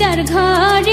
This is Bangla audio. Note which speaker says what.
Speaker 1: যার ঘরে